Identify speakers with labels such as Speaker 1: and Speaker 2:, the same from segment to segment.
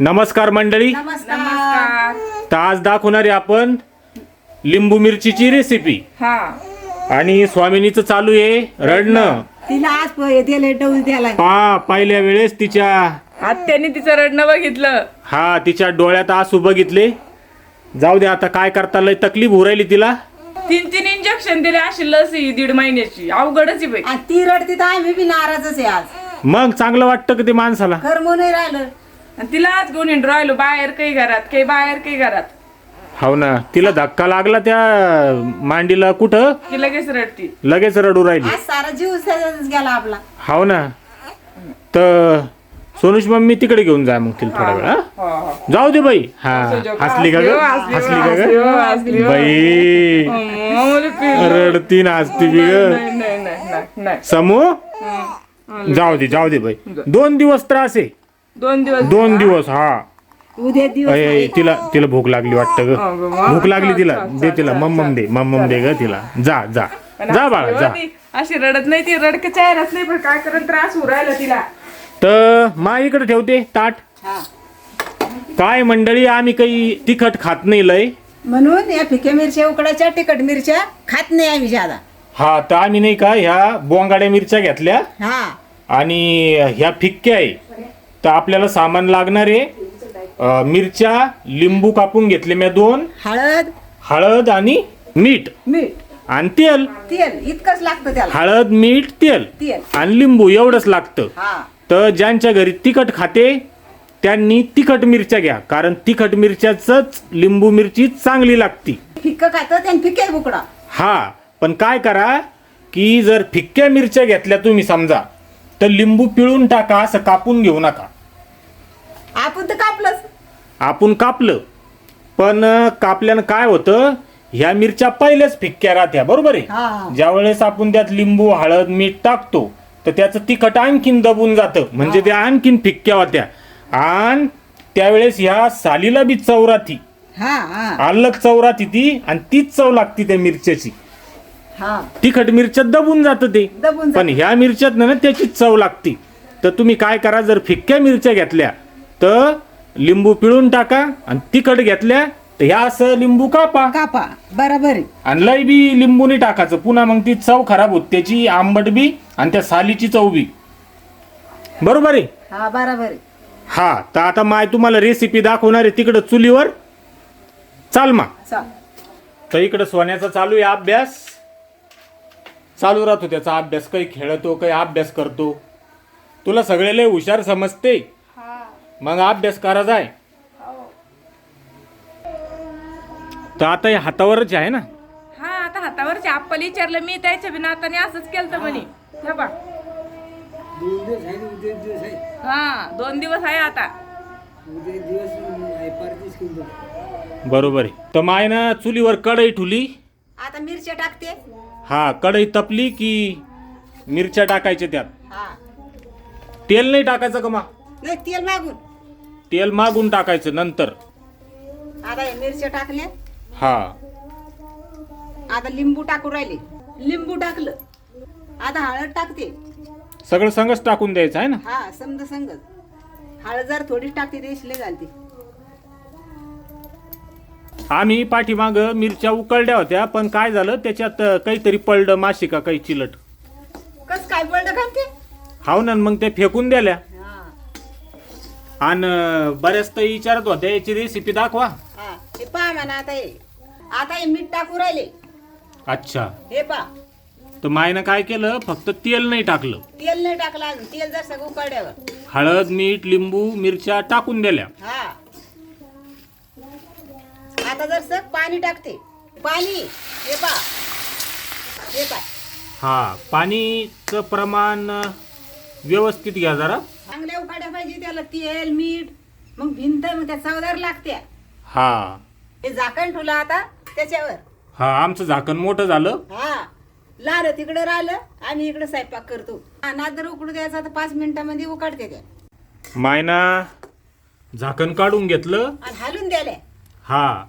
Speaker 1: नमस्कार मंडळी.
Speaker 2: नमस्कार.
Speaker 1: तर आज दाखवणार आहे आपण लिंबू मिरचीची रेसिपी
Speaker 2: हा.
Speaker 1: आणि स्वामिनीचं चालू आहे रडणं.
Speaker 3: तिला आज प- दिले डौल द्यायला.
Speaker 1: पा पहिल्या वेळेस तिच्या
Speaker 2: आत्याने तिचं रडणं बघितलं.
Speaker 1: हा तिच्या डोळ्यात आसू बघितले. जाऊ दे आता काय करता लय तकलीफ होऊ राहिली तिला.
Speaker 2: तीन तीन इंजेक्शन दिले अशी लस ही दीड महिन्याची. अवघडच आहे बाई.
Speaker 3: आणि ती रडती तर आम्ही बी नाराजच आहे आज.
Speaker 1: मग चांगलं वाटतं का ते माणसाला?
Speaker 3: कर्म नाही राहिलं.
Speaker 2: आणि तिला आज घेऊन हिंडू राहिलो बाहेर काही घरात काही बाहेर काही घरात.
Speaker 1: हो ना. तिला धक्का लागला त्या मांडीला कुठं?
Speaker 2: की लगेच रडती.
Speaker 1: लगेच रडू राहिली.
Speaker 3: आज सारा जीव गेला आपला.
Speaker 1: हो ना. तर सोनुष मम्मी तिकडे घेऊन जा मग तिला थोडा वेळ हा?
Speaker 2: हो, हो.
Speaker 1: जाऊ दे बाई. हा हसली का ग?
Speaker 2: हसली,
Speaker 1: हसली का
Speaker 2: हसली,
Speaker 1: ग
Speaker 2: हसली.
Speaker 1: बाई. रडती ना हसती बी ग.
Speaker 2: नाही नाही नाही नाही नाही.
Speaker 1: समू. जाऊ दे जाऊ दे बाई. दोन दिवस त्रास आहे.
Speaker 2: दोन दिवस
Speaker 1: दोन दिवस हा.
Speaker 3: उद्या दिवस
Speaker 1: अय, अय, तिला तिला भूक लागली वाटतं ग.
Speaker 2: अगं वा.
Speaker 1: भूक लागली तिला. दे तिला मम्मम दे मम्मम दे ग तिला. जा जा.
Speaker 2: पण
Speaker 1: जा बाळा जा.
Speaker 2: ती अशी रडत नाही ती रडके चेहराच नाही पण काय करत त्रास राहिला तिला.
Speaker 1: तर मा इकडे ठेवते ताट.
Speaker 3: हा.
Speaker 1: काय मंडळी आम्ही काही तिखट खात नाही लय.
Speaker 3: म्हणून या फिक्या मिरच्या उकडाच्या तिखट मिरच्या खात नाही आम्ही ज्यादा.
Speaker 1: हा तर आम्ही नाही का ह्या बोंगाड्या मिरच्या घेतल्या.
Speaker 3: हा.
Speaker 1: आणि ह्या फिक्क्या आहे. तर आपल्याला सामान लागणार आहे. मिरच्या लिंबू कापून घेतले मी दोन.
Speaker 3: हळद.
Speaker 1: हळद आणि मीठ.
Speaker 3: मीठ.
Speaker 1: आणि तेल.
Speaker 3: तेल. इतकंच लागतं त्याला.
Speaker 1: हळद मीठ तेल.
Speaker 3: तेल.
Speaker 1: आणि लिंबू एवढंच लागतं.
Speaker 3: हा.
Speaker 1: तर ज्यांच्या घरी तिखट खाते त्यांनी तिखट मिरच्या घ्या. कारण तिखट मिरच्याच लिंबू मिरची चांगली लागती.
Speaker 3: फिक्क खातं त्याने फिक्या उकडा
Speaker 1: हा. पण काय करा की जर फिक्क्या मिरच्या घेतल्या तुम्ही समजा तर लिंबू पिळून टाका असं कापून घेऊ नका.
Speaker 3: आपण तर कापलंच.
Speaker 1: आपण कापलं. पण कापल्यानं काय होतं? ह्या मिरच्या पहिल्याच फिक्क्या राहत्या बरोबर
Speaker 3: हा.
Speaker 1: आहे? ज्या वेळेस आपण त्यात लिंबू हळद मीठ टाकतो तर त्याचं तिखट आणखीन दबून जातं. म्हणजे त्या आणखीन फिक्क्या होत्या. आणि त्यावेळेस ह्या सालीला बी
Speaker 3: हा हा.
Speaker 1: अलग चव राहती ती आणि तीच चव लागती त्या मिरच्याची. तिखट मिरच्यात दबून जातं ते.
Speaker 3: दबून
Speaker 1: पण ह्या मिरच्यात ना त्याचीच चव लागती. तर तुम्ही काय करा जर फिक्क्या मिरच्या घेतल्या तर लिंबू पिळून टाका आणि तिखट घेतल्या तर ह्या असं लिंबू कापा.
Speaker 3: कापा. बरोबर आहे.
Speaker 1: आणि लय बी लिंबूनी टाकायचं. पुन्हा मग ती चव खराब होत. त्याची आंबट बी आणि त्या सालीची चव बी. बरोबर आहे?
Speaker 3: हा बरोबर आहे.
Speaker 1: हा तर आता माय तुम्हाला रेसिपी दाखवणार आहे तिकडं चुलीवर. चाल मा
Speaker 3: चाल.
Speaker 1: तर इकडं सोन्याचा चालू आहे अभ्यास. चालू राहतो त्याचा अभ्यास. काही खेळतो काही अभ्यास करतो. तुला सगळे लय हुशार समजते. मग अभ्यास करा जाय. तर आता हे हातावरच आहे ना?
Speaker 2: हा आता हातावरचे आप्पाला विचारलं मी त्याच्या बिना आता असंच केलं तर म्हणे. हे बघ. हा दोन दिवस आहे आता.
Speaker 1: बरोबर आहे. तर माय ना चुलीवर कढई ठुली.
Speaker 3: आता मिरच्या टाकते.
Speaker 1: हा कढई तपली की मिरच्या टाकायच्या त्यात?
Speaker 3: हा.
Speaker 1: तेल नाही टाकायचं का मा
Speaker 3: नाही तेल मागून.
Speaker 1: तेल मागून टाकायचं नंतर.
Speaker 3: आता हे मिरच्या टाकल्या.
Speaker 1: हा.
Speaker 3: आता लिंबू टाकू राहिले. लिंबू टाकलं. आता हळद टाकते.
Speaker 1: सगळं संगच टाकून द्यायचं आहे ना?
Speaker 3: हा समजा संगत हळद जर थोडीच टाकते ते शिले घालते.
Speaker 1: आम्ही पाठीमाग मिरच्या उकळल्या होत्या पण काय झालं? त्याच्यात अं, काहीतरी पडलं माशी का काही चिलट.
Speaker 3: कस काय पडलं का ते?
Speaker 1: हाव ना मग ते फेकून दिल्या.
Speaker 3: हा
Speaker 1: आणि बऱ्याच तर विचारत होत्या याची रेसिपी दाखवा.
Speaker 3: हा हे पहा म्हणा आता हे. आता हे मीठ टाकू राहिले.
Speaker 1: अच्छा.
Speaker 3: हे पहा.
Speaker 1: तर मायनं काय केलं? फक्त तेल नाही टाकलं.
Speaker 3: तेल नाही टाकलं अजून. तेल जर सगळं उकळल्यावर.
Speaker 1: हळद मीठ लिंबू मिरच्या टाकून दिल्या.
Speaker 3: हा. आता जर सग पाणी टाकते. पाणी. हे पहा. हे पहा.
Speaker 1: हा पाणीचं प्रमाण व्यवस्थित घ्या जरा.
Speaker 3: चांगल्या उकाड्या पाहिजे त्याला तेल मीठ मग भिंत मग त्या चवदार लागते
Speaker 1: हा.
Speaker 3: हे झाकण ठेवलं आता त्याच्यावर.
Speaker 1: हा आमचं झाकण मोठं झालं.
Speaker 3: हा. लाल तिकडे राहिलं आम्ही इकडे स्वयंपाक करतो. हा नादर उकडू द्यायचा तर पाच मिनिटामध्ये उकाडते त्या
Speaker 1: मायना झाकण काढून घेतलं.
Speaker 3: आणि हालून द्याले
Speaker 1: हा.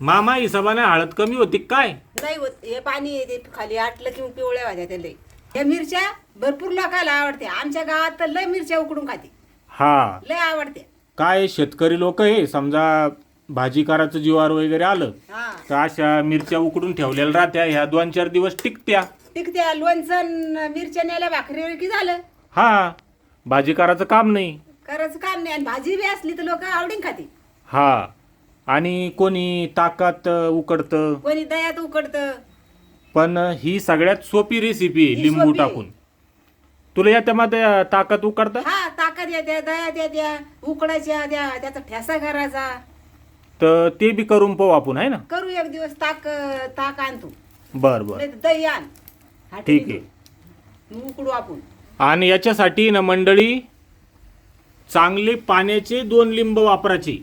Speaker 1: मामा हिशोबाने हळद कमी होती काय?
Speaker 3: नाही होत हे पाणी येते खाली आटलं की मग पिवळ्या वाजा त्या लई या मिरच्या भरपूर लोकांना आवडते. आमच्या गावात तर लय मिरच्या उकडून खाते.
Speaker 1: हा.
Speaker 3: लय आवडते.
Speaker 1: काय शेतकरी लोक आहे समजा भाजीकाराचं जीवार वगैरे आलं
Speaker 3: हा.
Speaker 1: तर अशा मिरच्या उकडून ठेवलेल्या राहत्या. ह्या दोन चार दिवस टिकत्या.
Speaker 3: टिकत्या. लोणचं न मिरच्या न्यायला भाकरीवर की झालं?
Speaker 1: हा. भाजीकाराचं काम नाही.
Speaker 3: करायचं काम नाही. आणि भाजी बी असली तर लोक आवडीन खाती.
Speaker 1: हा. आणि कोणी ताकात उकडतं?
Speaker 3: कोणी दयात उकडतं.
Speaker 1: पण ही सगळ्यात सोपी रेसिपी आहे
Speaker 3: ही
Speaker 1: लिंबू
Speaker 3: सोपी.
Speaker 1: टाकून. तुला या त्यामध्ये ताकात उकडता?
Speaker 3: हा ताकद येत्या दयात येत्या उकडायच्या त्या त्याचा ठेसा करायचा.
Speaker 1: तर ते बी करून पाहू आपण आहे ना?
Speaker 3: करू एक दिवस ताक ताक आणतो
Speaker 1: बर बर.
Speaker 3: नाही तर दही आण.
Speaker 1: ठीक आहे.
Speaker 3: मग उकडू आपण.
Speaker 1: आणि याच्यासाठी ना मंडळी चांगले पाण्याचे दोन लिंब वापरायचे.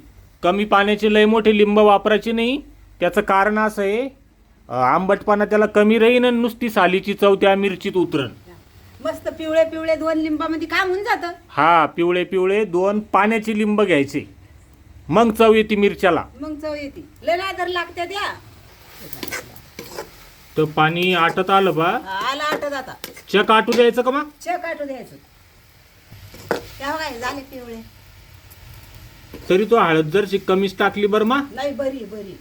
Speaker 1: कमी पाण्याचे लय मोठे लिंब वापरायचे नाही. त्याचं कारण असं आहे आंबटपणा त्याला कमी राहीन आणि नुसती सालीची चव त्या मिरचीत उतरण
Speaker 3: मस्त पिवळे पिवळे दोन लिंबामध्ये काम होऊन जातं.
Speaker 1: हा पिवळे पिवळे दोन पाण्याचे लिंब घ्यायचे. मग चव येते मिरच्याला.
Speaker 3: मग चव येते. लय नादर लागत्या त्या.
Speaker 1: तर पाणी आटत आलं बा.
Speaker 3: आला आटत आता.
Speaker 1: चक आटू द्यायचं का मग?
Speaker 3: च काटू द्यायचं. तेव्हा काय झाले पिवळे.
Speaker 1: तरी तो हळद जर कमीच टाकली बरं मा.
Speaker 3: नाही बरी बरी.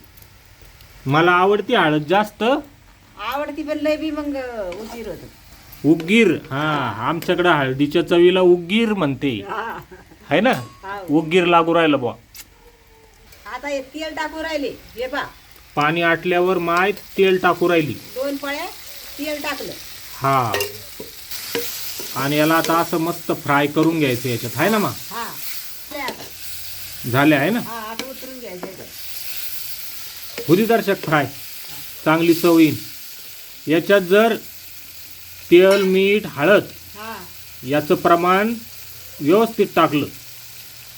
Speaker 1: मला आवडती हळद जास्त.
Speaker 3: आवडती पण लय बी मग उशीर होत.
Speaker 1: उग्गीर हा आमच्याकडे हळदीच्या चवीला उग्गीर म्हणते. है. ना. उग्गीर लागू राहिलं बुवा.
Speaker 3: आता हे तेल टाकू राहिले हे पा
Speaker 1: पाणी आटल्यावर माय तेल टाकू राहिली.
Speaker 3: दोन पळ्या तेल टाकलं.
Speaker 1: हा. आणि याला आता असं मस्त फ्राय करून घ्यायचं याच्यात. आहे ना
Speaker 3: हा. आता.
Speaker 1: झाले आहे ना?
Speaker 3: हा आता उतरून घ्यायचं इकडं.
Speaker 1: हुदी दर्शक फ्राय. चांगली चव येईल याच्यात जर तेल मीठ हळद याचं प्रमाण व्यवस्थित टाकलं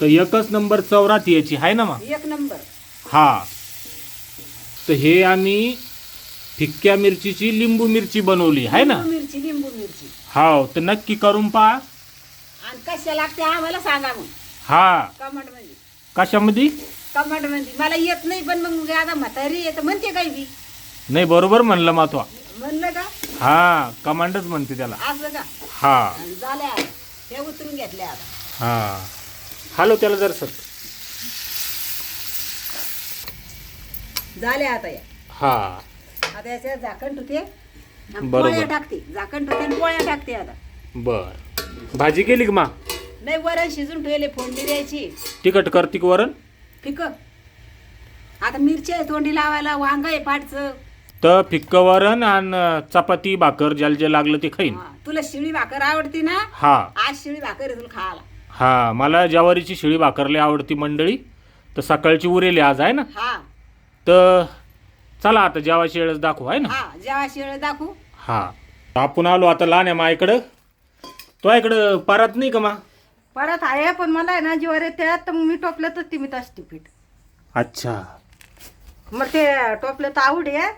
Speaker 1: तर एकच नंबर चव राहते याची आहे ना मग
Speaker 3: एक नंबर.
Speaker 1: हा. तर हे आम्ही फिक्क्या मिरचीची लिंबू मिरची बनवली आहे ना?
Speaker 3: लिंबू मिरची लिंबू मिरची.
Speaker 1: हाव तर नक्की करून पहा.
Speaker 3: आणि कशा लागते आम्हाला सांगा मग.
Speaker 1: हा.
Speaker 3: कमाटमध्ये
Speaker 1: कशामध्ये?
Speaker 3: कमाटमध्ये मला येत नाही पण मग आता म्हातारी येत म्हणते काही बी
Speaker 1: नाही बरोबर म्हणलं मातवा
Speaker 3: म्हणलं का?
Speaker 1: हा कमांडच म्हणते त्याला.
Speaker 3: असं का?
Speaker 1: हा.
Speaker 3: आणि झाले आता. हे उतरून घेतले आता.
Speaker 1: हा. हॅलो त्याला जर सर.
Speaker 3: झाले आता या.
Speaker 1: हा.
Speaker 3: आता याच्यात झाकण ठुते आणि
Speaker 1: बरोबर.
Speaker 3: पोळ्या टाकते. झाकण ठुते आणि पोळ्या टाकते आता.
Speaker 1: बर. भाजी केली का मा?
Speaker 3: नाही वरण शिजून ठेवले फोडणी द्यायची.
Speaker 1: तिखट करतिक वरण?
Speaker 3: फिक. आता मिरची आहे तोंडी लावायला वांग आहे पाटचं
Speaker 1: तर फिक्क वरण आणि चपाती भाकर ज्याला जे लागलं ते खाईन.
Speaker 3: हा, तुला शिळी भाकर आवडती ना?
Speaker 1: हा.
Speaker 3: आज शिळी भाकर आहे तुला खायला.
Speaker 1: हा मला ज्वारीची शिळी भाकरली आवडती मंडळी. तर सकाळची उरेली आज आहे ना?
Speaker 3: हा.
Speaker 1: तर चला आता जेवायची वेळेस दाखवू आहे ना?
Speaker 3: हा जेव्हा शिळ दाखवू.
Speaker 1: हा. आपण आलो आता लहान आहे माईकडं तो इकडं परत नाही का मा?
Speaker 2: परत आहे पण मला आहे ना जीवार येते तर मग मी टोपलं तर ती मी असते पीठ.
Speaker 1: अच्छा.
Speaker 2: मग ते टोपलं तर आवड आहे.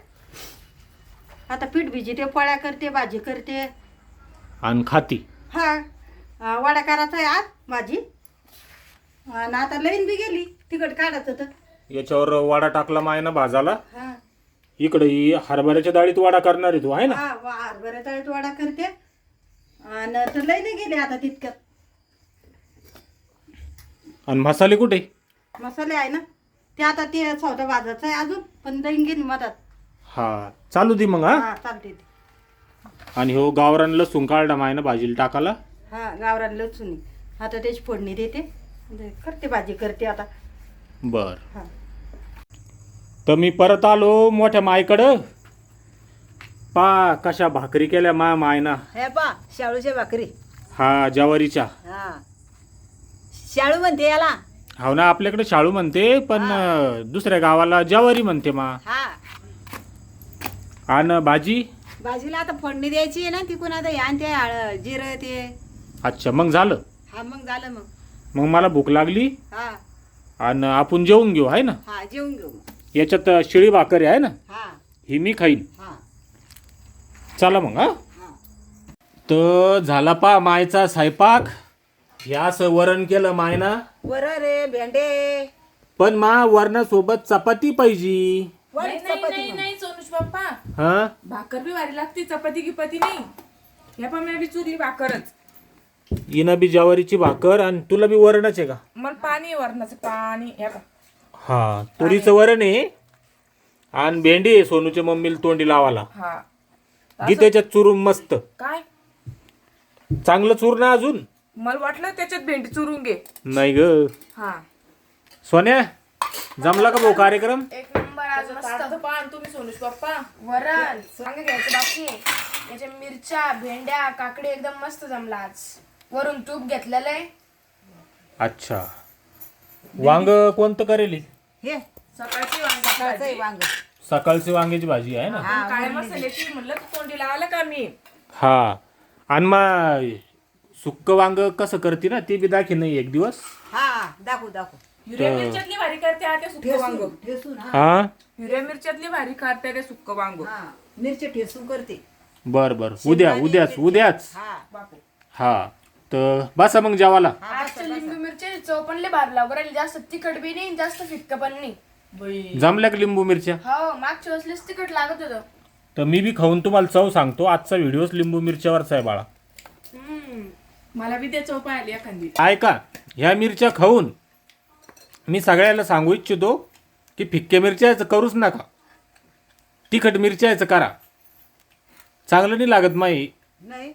Speaker 2: आता पीठ भिजते पोळ्या करते भाजी करते.
Speaker 1: आणि खाती.
Speaker 2: हा अं, वडा करायचा आहे आज भाजी आणि आता लाईन बी गेली तिकट काढत होतं
Speaker 1: याच्यावर वाडा टाकला माय ना भाजाला.
Speaker 2: हा.
Speaker 1: इकडे ही हरभऱ्याच्या डाळीत वाडा करणार आहे तू आहे ना?
Speaker 2: हा हरभऱ्या तळ्यात वडा करते. आणि तर लाईन गेली आता तितक्यात.
Speaker 1: आणि मसाले कुठे?
Speaker 2: मसाले आहे ना. ते आता ते सौदा भाजायचं आहे अजून पण लाईन गेली मधात
Speaker 1: हा चालू दे मग हा.
Speaker 2: हा चालते ते.
Speaker 1: आणि हो गावरान लसूण काढला माय ना भाजीला टाकाला
Speaker 2: हा गावरान लचुनी आता त्याची फोडणी देते. करते भाजी करते आता.
Speaker 1: बर.
Speaker 2: हा.
Speaker 1: तर मी परत आलो मोठ्या मायकडं पा कशा भाकरी केल्या मा मायना.
Speaker 3: हे पा शाळूच्या भाकरी.
Speaker 1: हा ज्वारीच्या.
Speaker 3: हा. शाळू म्हणते याला.
Speaker 1: हो ना आपल्याकडे शाळू म्हणते पण अं, दुसऱ्या गावाला ज्वारी म्हणते मा.
Speaker 3: हा.
Speaker 1: आणि भाजी.
Speaker 3: भाजीला आता फोडणी द्यायची आहे ना तिकून आता या आणि ते जिरं ते.
Speaker 1: अच्छा मग झालं.
Speaker 3: हा मग झालं मग.
Speaker 1: मग मला भूक लागली.
Speaker 3: हा.
Speaker 1: आणि आपण जेवून घेऊ आहे ना?
Speaker 3: हा जेवून घेऊ. मग.
Speaker 1: याच्यात अं, शिळी भाकरी आहे ना?
Speaker 3: हा.
Speaker 1: ही मी खाईन.
Speaker 3: हा.
Speaker 1: चला मग हा.
Speaker 3: हा.
Speaker 1: तर झाला पा मायचा स्वयंपाक. हे असं वरण केलं मायना.
Speaker 3: वर रे भेंडे.
Speaker 1: पण मा वरणासोबत चपाती पाहिजे.
Speaker 3: वर
Speaker 2: नाही नाही
Speaker 3: चपाती
Speaker 2: नाही
Speaker 3: मग.
Speaker 2: नाही सोनुष बाप्पा
Speaker 1: हा?
Speaker 2: भाकर बी वारी लागते चपाती गिपाती नाही. ह्या पण मी चुरी भाकरच.
Speaker 1: हिनं बी ज्वारीची भाकर आणि तुला बी वरणच आहे का?
Speaker 4: मला पाणी आहे वरणाचं पाणी. हे
Speaker 1: हा तुरीचं वरण आहे. आणि भेंडी आहे सोनूच्या मम्मीला तोंडी लावाला
Speaker 4: हा.
Speaker 1: घे त्याच्यात चुरून मस्त.
Speaker 4: काय?
Speaker 1: चांगलं चूर ना अजून.
Speaker 4: मला वाटलं त्याच्यात भेंडी चुरून घे.
Speaker 1: नाही ग.
Speaker 4: हा.
Speaker 1: सोन्या जमला का भाऊ कार्यक्रम?
Speaker 5: एक नंबर आज मस्त.
Speaker 4: ताटं पान तुम्ही सोनुष पप्पा.
Speaker 5: वरण. वांगे घ्यायचं बाकी आहे. याच्या मिरच्या भेंड्या काकडी एकदम मस्त जमला आज. वरून तूप घेतलेलं आहे.
Speaker 1: अच्छा. वांग कोणतं करेल?
Speaker 3: हे.
Speaker 4: सकाळची वांगी.
Speaker 3: सकाळचं. वांग.
Speaker 1: सकाळची वांग्याची भाजी आहे ना?
Speaker 4: काय मसाल्याची? म्हणलं तू तोंडी लावायला का मी?
Speaker 1: हा. आणि मग सुक्क वांग कसं करते ना ते बी दाखी नाही एक दिवस.
Speaker 3: हा दाखवू दाखवू.
Speaker 4: हिरव्या मिरच्यातली भारी करते आता सुक्क वांग
Speaker 3: ठेसून हा.
Speaker 1: हा?
Speaker 4: हिरव्या मिरच्यातली भारी करते ते सुक्क वांग
Speaker 3: हा मिरची ठेसून करते.
Speaker 1: बर बर. उद्या उद्याच उद्याच.
Speaker 3: हा.
Speaker 4: बापू
Speaker 1: हा तर बसा मग जेवाला
Speaker 5: आजच्या लिंबू मिरची चव पण लय भारी लागू राहिली जास्त तिखट बी नाही जास्त फिक्क पण नाही.
Speaker 4: बाई.
Speaker 1: जमल्या का लिंबू मिरच्या?
Speaker 5: हो मागच्या वेळेस तिखट लागत होतं.
Speaker 1: तर मी बी खाऊन तुम्हाला चव सांगतो आजचा व्हिडिओच लिंबू मिरच्यावरचा आहे बाळा.
Speaker 4: मला बी त्या चौपा आली एखादी.
Speaker 1: ऐका ह्या मिरच्या खाऊन मी सगळ्याला सांगू इच्छितो की फिक्के मिरच्याचं करूच नका. तिखट मिरच्याचं करा. चांगलं नाही लागत माई.
Speaker 3: नाही.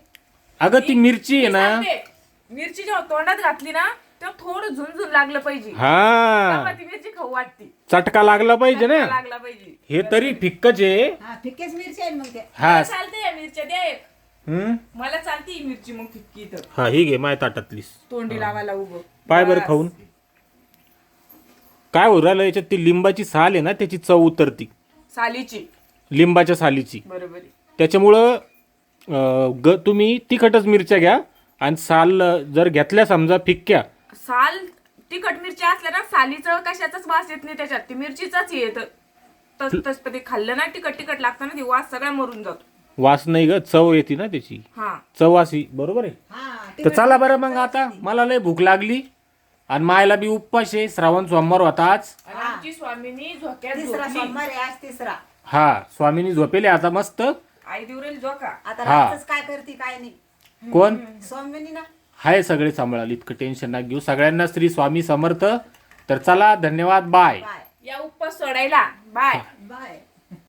Speaker 1: अगं ती मिरची आहे ना
Speaker 4: सांगते, मिरची जेव्हा तोंडात घातली ना तेव्हा थोडं झुंझुन लागलं पाहिजे.
Speaker 1: हा.
Speaker 4: ती मिरची खाऊ वाटते.
Speaker 1: चटका लागला पाहिजे ना.
Speaker 4: लागला पाहिजे.
Speaker 1: हे तरी फिक्कच आहे.
Speaker 3: हा फिक्केच मिरची आहे मग ते.
Speaker 1: हा.
Speaker 4: चालते या मिरच्या द्या एक.
Speaker 1: हम्म?
Speaker 4: मला चालते ही मिरची मग फिक्की इथं.
Speaker 1: हा ही घे माय ताटातलीस.
Speaker 4: तोंडी लावायला उभं.
Speaker 1: पाय बरं
Speaker 4: बस.
Speaker 1: खाऊन. काय होऊ राहिलं याच्यात? ती लिंबाची साल आहे ना त्याची चव उतरती.
Speaker 4: सालीची.
Speaker 1: लिंबाच्या सालीची.
Speaker 4: बरोबर आहे.
Speaker 1: त्याच्यामुळं अं, ग तुम्ही तिखटच मिरच्या घ्या आणि साल अं, जर घेतल्या समजा फिक्क्या.
Speaker 4: साल तिखट मिरची असल्या ना सालीचं कशाचाच वास येत नाही त्याच्यात. ती मिरचीचाच येत. तस तस ते खाल्लं ना तिखट तिखट लागतं ना ती वास सगळा मरून जातो.
Speaker 1: वास नाही ग चव येते ना त्याची.
Speaker 4: हा.
Speaker 1: चवासी बरोबर आहे?
Speaker 3: हा
Speaker 1: तर चला बरं मग आता मला लय भूक लागली. आणि मायला बी उपवास आहे श्रावण सोमवार होता आज.
Speaker 4: आणि आमची स्वामीनी झोक्यात
Speaker 3: तिसरा
Speaker 4: झोपली.
Speaker 3: सोमवार आहे आज तिसरा.
Speaker 1: हा स्वामीनी झोपेले आता मस्त.
Speaker 4: आई देवरेल झोका.
Speaker 3: आता
Speaker 1: हा.
Speaker 3: रातच काय करते काय नाही.
Speaker 1: कोण?
Speaker 3: सोमवारी ना.
Speaker 1: हाय सगळे सांभाळाल इतकं टेन्शन ना घेऊ. सगळ्यांना श्री स्वामी समर्थ. तर चला धन्यवाद बाय.
Speaker 3: बाय.
Speaker 4: या उपवास सोडायला. बाय.
Speaker 3: बाय.